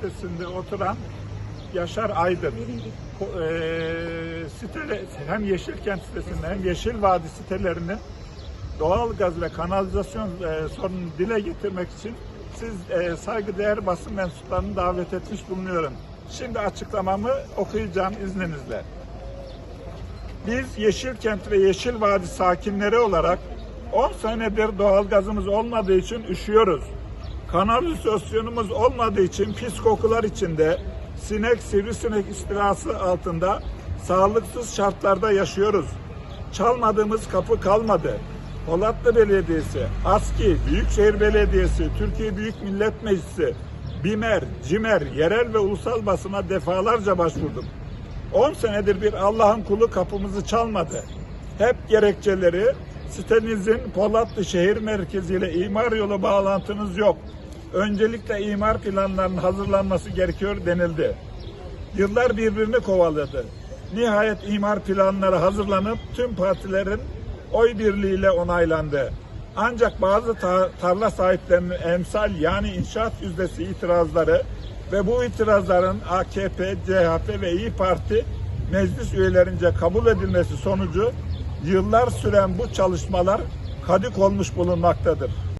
sitesinde oturan Yaşar Aydın. Eee, sitele, hem Yeşilkent sitesinde hem Yeşil Vadi sitelerinin doğalgaz ve kanalizasyon eee, sorununu dile getirmek için siz eee, saygıdeğer basın mensuplarını davet etmiş bulunuyorum. Şimdi açıklamamı okuyacağım izninizle. Biz Yeşilkent ve Yeşil Vadi sakinleri olarak 10 senedir doğalgazımız olmadığı için üşüyoruz. Kanalizasyonumuz olmadığı için pis kokular içinde sinek sivrisinek istilası altında sağlıksız şartlarda yaşıyoruz. Çalmadığımız kapı kalmadı. Polatlı Belediyesi, ASKİ, Büyükşehir Belediyesi, Türkiye Büyük Millet Meclisi, BİMER, CİMER, yerel ve ulusal basına defalarca başvurduk. 10 senedir bir Allah'ın kulu kapımızı çalmadı. Hep gerekçeleri sitenizin Polatlı şehir merkeziyle imar yolu bağlantınız yok. Öncelikle imar planlarının hazırlanması gerekiyor denildi. Yıllar birbirini kovaladı. Nihayet imar planları hazırlanıp tüm partilerin oy birliğiyle onaylandı. Ancak bazı ta- tarla sahiplerinin emsal yani inşaat yüzdesi itirazları ve bu itirazların AKP, CHP ve İyi Parti meclis üyelerince kabul edilmesi sonucu yıllar süren bu çalışmalar kadık olmuş bulunmaktadır.